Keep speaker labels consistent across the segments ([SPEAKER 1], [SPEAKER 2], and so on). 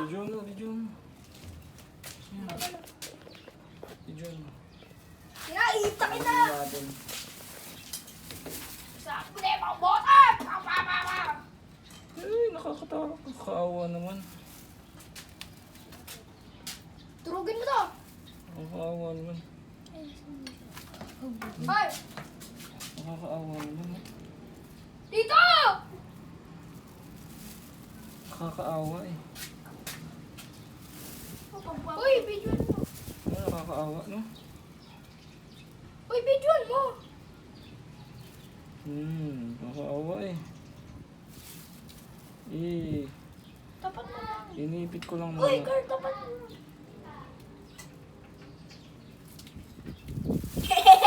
[SPEAKER 1] Mo. Yan. Video mo.
[SPEAKER 2] Kinaita kita! Sa yung bota! Pa, pa, pa, pa!
[SPEAKER 1] Ay, nakakatawa. Nakakaawa naman.
[SPEAKER 2] Turugin mo to!
[SPEAKER 1] Nakakaawa naman.
[SPEAKER 2] Hoy!
[SPEAKER 1] Nakakaawa naman. eh.
[SPEAKER 2] Dito!
[SPEAKER 1] Nakakaawa eh.
[SPEAKER 2] Uy, videoan mo!
[SPEAKER 1] Ano, nakakaawa, no?
[SPEAKER 2] Uy, videoan mo!
[SPEAKER 1] Hmm, nakakaawa eh. Eh,
[SPEAKER 2] Tapat mo lang.
[SPEAKER 1] inipit ko lang
[SPEAKER 2] Uy,
[SPEAKER 1] muna.
[SPEAKER 2] Carl, tapat mo.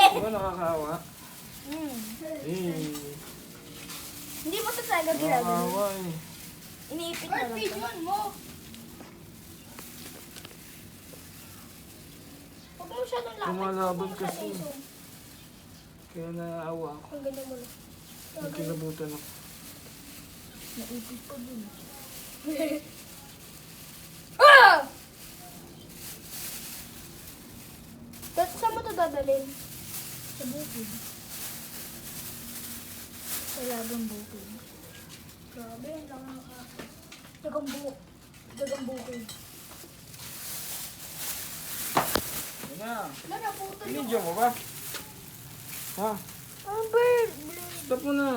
[SPEAKER 1] Di ba nakakaawa?
[SPEAKER 2] Hmm.
[SPEAKER 1] Eh,
[SPEAKER 2] Hindi mo to talaga ginagawa.
[SPEAKER 1] nakakaawa eh.
[SPEAKER 2] Iniipit na lang. Videoan mo! Huwag mo masyadong lapit.
[SPEAKER 1] Lumalaban kasi. Kaya naaawa ako.
[SPEAKER 2] Ang ganda mo na.
[SPEAKER 1] Nagkilabutan ako.
[SPEAKER 2] Naipit pa dun. ah! Dati saan mo ito dadalhin? Sa bukid. Sa lagang bukid. Grabe, ang laki naka... Dagang bu... Dagang bukid.
[SPEAKER 1] Ano na?
[SPEAKER 2] Wala na,
[SPEAKER 1] Video mo ba? Ha? Stop mo na.